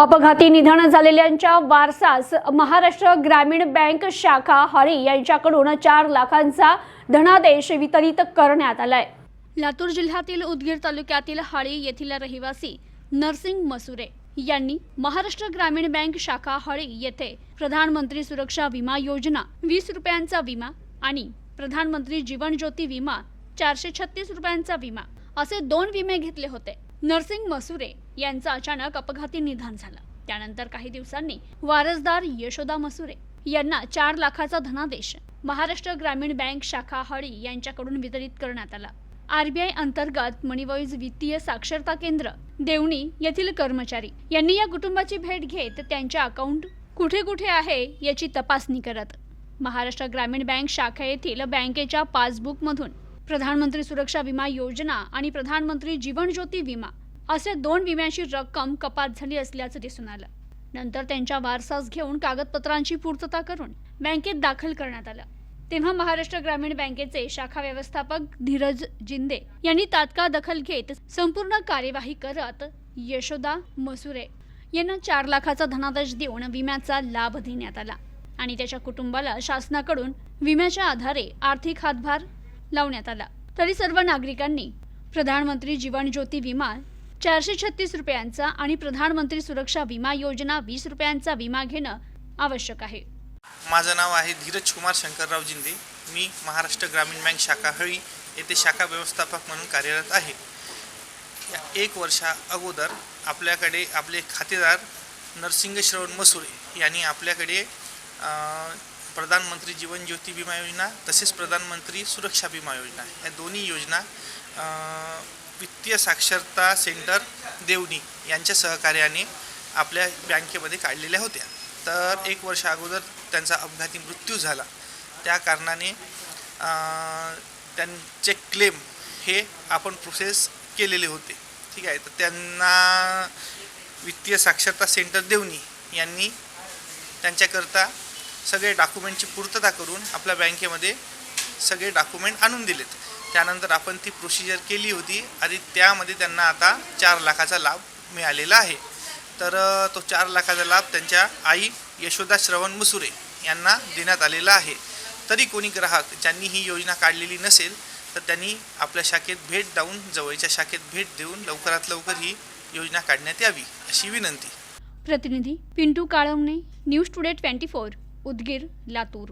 अपघाती निधन झालेल्यांच्या वारसास महाराष्ट्र ग्रामीण बँक शाखा हरी यांच्याकडून चार लाखांचा धनादेश वितरित करण्यात आलाय. लातूर जिल्ह्यातील उदगीर तालुक्यातील हळी येथील रहिवासी नरसिंग मसुरे यांनी महाराष्ट्र ग्रामीण बँक शाखा हळी येथे प्रधानमंत्री सुरक्षा विमा योजना वीस रुपयांचा विमा आणि प्रधानमंत्री जीवन ज्योती विमा चारशे छत्तीस रुपयांचा विमा असे दोन विमे घेतले होते. नरसिंग मसुरे यांचं अचानक अपघाती निधन झालं. त्यानंतर काही दिवसांनी वारसदार यशोदा मसुरे यांना चार लाखाचा धनादेश महाराष्ट्र ग्रामीण बँक शाखा हळी यांच्याकडून वितरित करण्यात आला. आरबीआय अंतर्गत मणिवॉईज वित्तीय साक्षरता केंद्र देवणी येथील कर्मचारी यांनी या कुटुंबाची भेट घेत त्यांच्या अकाउंट कुठे कुठे आहे याची तपासणी करत महाराष्ट्र ग्रामीण बँक शाखा येथील बँकेच्या पासबुकमधून प्रधानमंत्री सुरक्षा विमा योजना आणि प्रधानमंत्री जीवन ज्योती विमा असे दोन विम्याची रक्कम कपात झाली असल्याचं दिसून आलं. नंतर त्यांच्या वारसास घेऊन कागदपत्रांची पूर्तता करून बँकेत दाखल करण्यात आलं. तेव्हा महाराष्ट्र ग्रामीण बँकेचे शाखा व्यवस्थापक धीरज जिंदे यांनी तात्काळ दखल घेत संपूर्ण कार्यवाही करत यशोदा मसुरे यांना चार लाखाचा धनादेश देऊन विम्याचा लाभ देण्यात आला आणि त्याच्या कुटुंबाला शासनाकडून विम्याच्या आधारे आर्थिक हातभार लावण्यात आला. तरी सर्व नागरिकांनी प्रधानमंत्री जीवन ज्योती विमा चारशे छत्तीस रुपयांचा आणि प्रधानमंत्री सुरक्षा विमा योजना वीस रुपयांचा विमा घेणं आवश्यक आहे. माझं नाव आहे धीरज कुमार शंकरराव जिंदे. मी महाराष्ट्र ग्रामीण बँक शाखा हळी येथे शाखा व्यवस्थापक म्हणून कार्यरत आहे. या एक वर्षा अगोदर आपल्याकडे आपले खातेदार नरसिंग श्रवण मसूर यांनी आपल्याकडे प्रधानमंत्री जीवन ज्योती विमा योजना तसेच प्रधानमंत्री सुरक्षा विमा योजना या दोन्ही योजना वित्तीय साक्षरता सेंटर देवणी यांच्या सहकार्याने आपल्या बँकेमध्ये काढलेल्या होत्या. तर एक वर्ष अगोदर त्यांचा अपघाती मृत्यू झाला. त्या कारणाने त्यांचे क्लेम हे आपण प्रोसेस केलेले होते. ठीक आहे? तर त्यांना वित्तीय साक्षरता सेंटर देवणी यांनी त्यांच्याकरता सगळे डॉक्युमेंटची पूर्तता करून आपल्या बँकेमध्ये सगळे डॉक्युमेंट आणून दिलेत. त्यानंतर आपण ती प्रोसिजर केली होती आणि त्यामध्ये त्यांना आता चार लाखाचा लाभ मिळालेला आहे. तर तो चार लाखाचा लाभ त्यांच्या आई यशोदा श्रवण मुसुरे यांना देण्यात आलेला आहे. तरी कोणी ग्राहक ज्यांनी ही योजना काढलेली नसेल तर त्यांनी आपल्या शाखेत भेट देऊन जवळच्या शाखेत भेट देऊन लवकरात लवकर ही योजना काढण्यात यावी अशी विनंती. प्रतिनिधी Pintu Kalvane news today twenty four Udgir Latur.